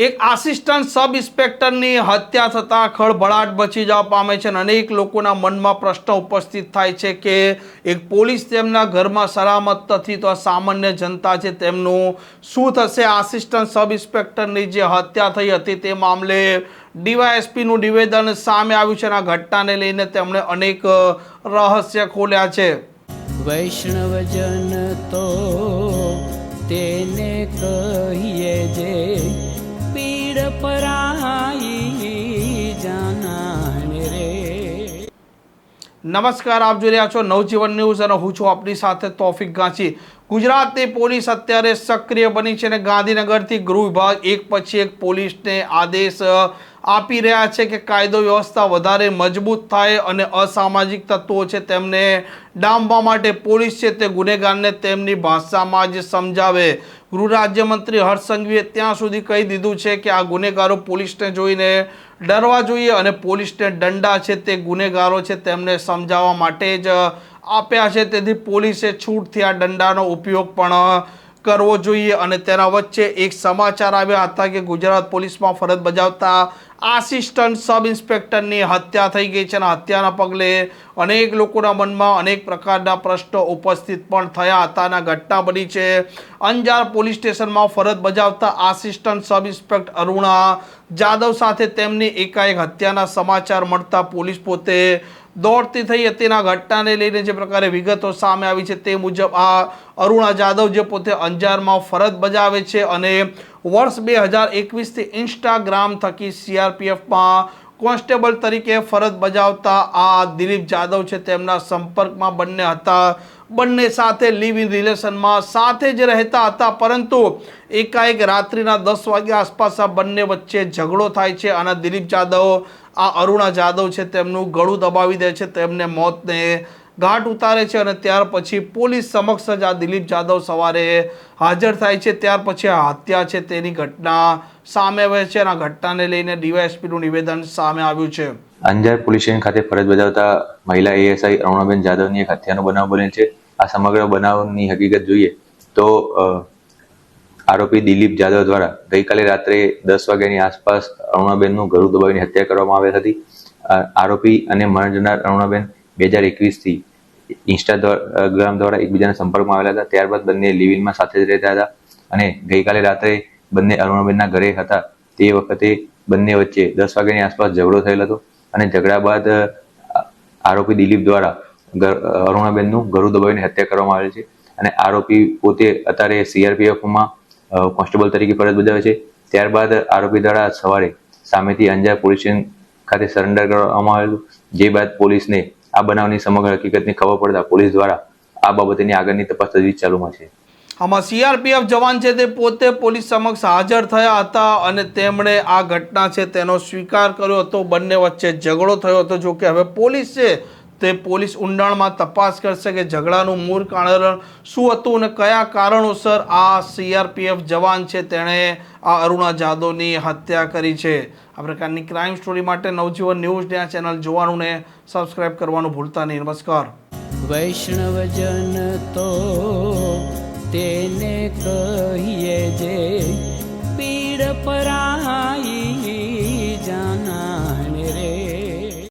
એક આસિસ્ટન્ટ સબ ઇન્સ્પેક્ટરની હત્યા થતાં ખળભળાટ બચી જવા પામે છે અને અનેક લોકોના મનમાં પ્રશ્ન ઉપસ્થિત થાય છે કે એક પોલીસ તેમના ઘરમાં સલામત નથી તો આ સામાન્ય જનતા છે તેમનું શું થશે? આસિસ્ટન્ટ સબ ઇન્સ્પેક્ટરની જે હત્યા થઈ હતી તે મામલે ડીવાયએસપીનું નિવેદન સામે આવ્યું છે અને આ ઘટનાને લઈને તેમણે અનેક રહસ્ય ખોલ્યા છે. વૈષ્ણવજન તો તેને કહીએ જે નમસ્કાર, આપ જોઈ રહ્યા છો નવજીવન ન્યૂઝ અને હું છું આપની સાથે તોફિક ગાંચી. ગુજરાતની પોલીસ અત્યારે સક્રિય બની છે અને ગાંધીનગરથી ગૃહ વિભાગ એક પછી એક પોલીસને આદેશ આપી રહ્યા છે કે કાયદો વ્યવસ્થા વધારે મજબૂત થાય અને અસામાજિક તત્વો છે તેમને ડામવા માટે પોલીસ છે તે ગુનેગારને તેમની ભાષામાં જ સમજાવે. ગૃહ રાજ્યમંત્રી હર્ષ સંઘવીએ ત્યાં સુધી કહી દીધું છે કે આ ગુનેગારો પોલીસને જોઈને ડરવા જોઈએ અને પોલીસને દંડા છે તે ગુનેગારો છે તેમને સમજાવવા માટે જ આપ્યા છે. તેથી પોલીસે છૂટથી આ દંડાનો ઉપયોગ પણ કરવો જોઈએ અને તેના વચ્ચે એક સમાચાર આવ્યા હતા કે ગુજરાત પોલીસમાં ફરજ બજાવતા આસિસ્ટન્ટ સબ ઇન્સ્પેક્ટરની હત્યા થઈ ગઈ છે અને હત્યાના પગલે અનેક લોકોના મનમાં અનેક પ્રકારના પ્રશ્નો ઉપસ્થિત પણ થયા. હતાના ઘટના બની છે. અંજાર પોલીસ સ્ટેશનમાં ફરજ બજાવતા assistant sub inspector Aruna Jadav સાથે તેમની એકાએક હત્યાના સમાચાર મળતા પોલીસ પોતે દોડતી થઈ હતી અને ઘટનાને લઈને જે પ્રકારે વિગતો સામે આવી છે તે મુજબ આ અરુણા જાદવ જે પોતે અંજારમાં ફરજ બજાવે છે અને વર્ષ બે હજાર એકવીસથી ઇન્સ્ટાગ્રામ થકી સીઆરપીએફમાં કોન્સ્ટેબલ તરીકે ફરજ બજાવતા આ દિલીપ જાદવ છે તેમના સંપર્કમાં બંને હતા. બંને સાથે લિવ ઇન રિલેશનમાં સાથે જ રહેતા હતા, પરંતુ એકાએક રાત્રિના દસ વાગ્યા આસપાસ આ બંને વચ્ચે ઝઘડો થાય છે અને દિલીપ જાદવ, આ અરુણા જાદવ છે તેમનું ગળું દબાવી દે છે. તેમને મોતને ઘાટ ઉતારે છે અને ત્યાર પછી પોલીસ સમક્ષ જ આ દિલીપ જાદવ સવારે હાજર થાય છે. ત્યાર પછી આ હત્યા છે તેની ઘટના સામે આવે છે અને આ ઘટનાને લઈને ડીવાયએસપીનું નિવેદન સામે આવ્યું છે. અંજાર પોલીસ સ્ટેશન ખાતે ફરજ બજાવતા મહિલા એએસઆઈ અરુણાબેન જાદવની એક હત્યાનો બનાવ બનેલ છે. આ સમગ્ર બનાવની હકીકત જોઈએ તો આરોપી દિલીપ જાદવ દ્વારા ગઈકાલે રાત્રે દસ વાગ્યાની આસપાસ અરુણાબેનનું ગળું દબાવીને હત્યા કરવામાં આવી હતી. આરોપી અને મરણ જનાર અરુણાબેન બે હજાર એકવીસથી ઇન્સ્ટાગ્રામ દ્વારા એકબીજાના સંપર્કમાં આવેલા હતા. ત્યારબાદ બંને લિવિનમાં સાથે જ રહેતા હતા અને ગઈકાલે રાત્રે બંને અરુણાબેનના ઘરે હતા. તે વખતે બંને વચ્ચે દસ વાગ્યાની આસપાસ ઝઘડો થયેલ હતો અને ઝઘડા બાદ આરોપી દિલીપ દ્વારા અરુણાબેનનું ઘરું દબાવીને હત્યા કરવામાં આવેલ છે અને આરોપી પોતે અત્યારે સીઆરપીએફમાં કોન્સ્ટેબલ તરીકે ફરજ બજાવે છે. ત્યારબાદ આરોપી દ્વારા સવારે સામેથી અંજાર પોલીસ સ્ટેશન ખાતે સરેન્ડર કરવામાં આવેલું જે બાદ પોલીસને આ બનાવની સમગ્ર હકીકતની ખબર પડતા પોલીસ દ્વારા આ બાબતેની આગળની તપાસ તજવીજ ચાલુમાં છે. આમાં સીઆરપીએફ જવાન છે તે પોતે પોલીસ સમક્ષ હાજર થયા હતા અને તેમણે આ ઘટના છે તેનો સ્વીકાર કર્યો હતો. બંને વચ્ચે ઝઘડો થયો હતો. જો કે હવે પોલીસ છે તે પોલીસ ઊંડાણમાં તપાસ કરશે કે ઝઘડાનું મૂળ કારણ શું હતું અને કયા કારણોસર આ સીઆરપીએફ જવાન છે તેણે આ અરુણા જાદવની હત્યા કરી છે. આ પ્રકારની ક્રાઇમ સ્ટોરી માટે નવજીવન ન્યૂઝ આ ચેનલ જોવાનું ને સબસ્ક્રાઇબ કરવાનું ભૂલતા નહીં. નમસ્કાર. વૈષ્ણવજન તો તેને કહીએ જે